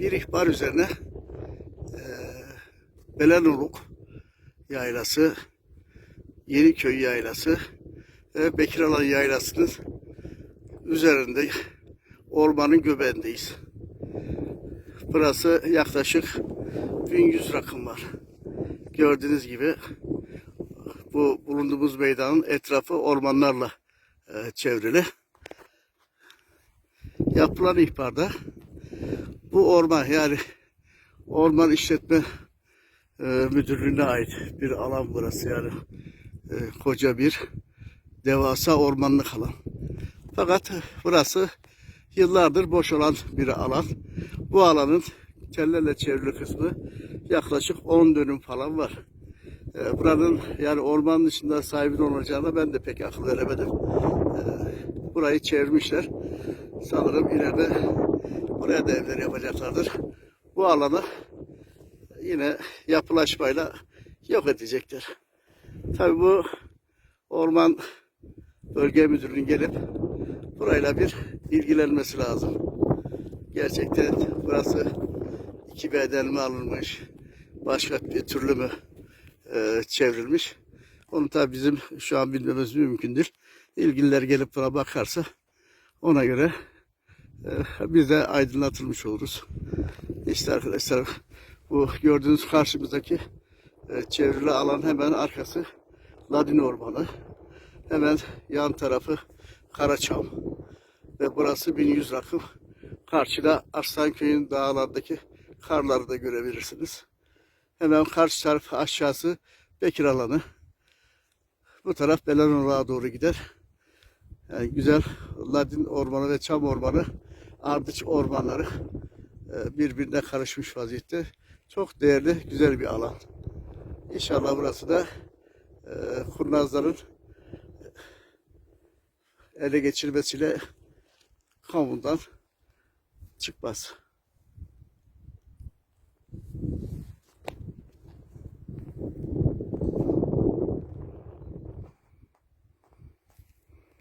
bir ihbar üzerine e, Belenoluk yaylası, Yeniköy yaylası ve Bekiralan yaylasının üzerinde ormanın göbeğindeyiz. Burası yaklaşık 1100 rakım var. Gördüğünüz gibi bu bulunduğumuz meydanın etrafı ormanlarla e, çevrili. Yapılan ihbarda bu orman yani orman işletme e, müdürlüğüne ait bir alan burası yani e, koca bir devasa ormanlık alan. Fakat burası yıllardır boş olan bir alan. Bu alanın tellerle çevrili kısmı yaklaşık 10 dönüm falan var. E, buranın yani ormanın dışında sahibinin olacağına ben de pek akıl veremedim. E, burayı çevirmişler. Sanırım ileride buraya da evler yapacaklardır. Bu alanı yine yapılaşmayla yok edecekler. Tabii bu orman bölge müdürünün gelip burayla bir ilgilenmesi lazım. Gerçekten burası iki beden mi alınmış, başka bir türlü mü e, çevrilmiş. Onu tabii bizim şu an bilmemiz mümkün değil. İlgililer gelip buna bakarsa ona göre e, biz de aydınlatılmış oluruz. İşte arkadaşlar bu gördüğünüz karşımızdaki e, çevrili alan hemen arkası Ladin Ormanı. Hemen yan tarafı Karaçam. Ve burası 1100 rakım. Karşıda Arslanköy'ün dağlardaki karları da görebilirsiniz. Hemen karşı taraf aşağısı Bekir alanı. Bu taraf Belenoluk'a doğru gider. Yani güzel Ladin ormanı ve Çam ormanı, Ardıç ormanları e, birbirine karışmış vaziyette. Çok değerli, güzel bir alan. İnşallah burası da e, kurnazların ele geçirmesiyle kamundan çıkmaz.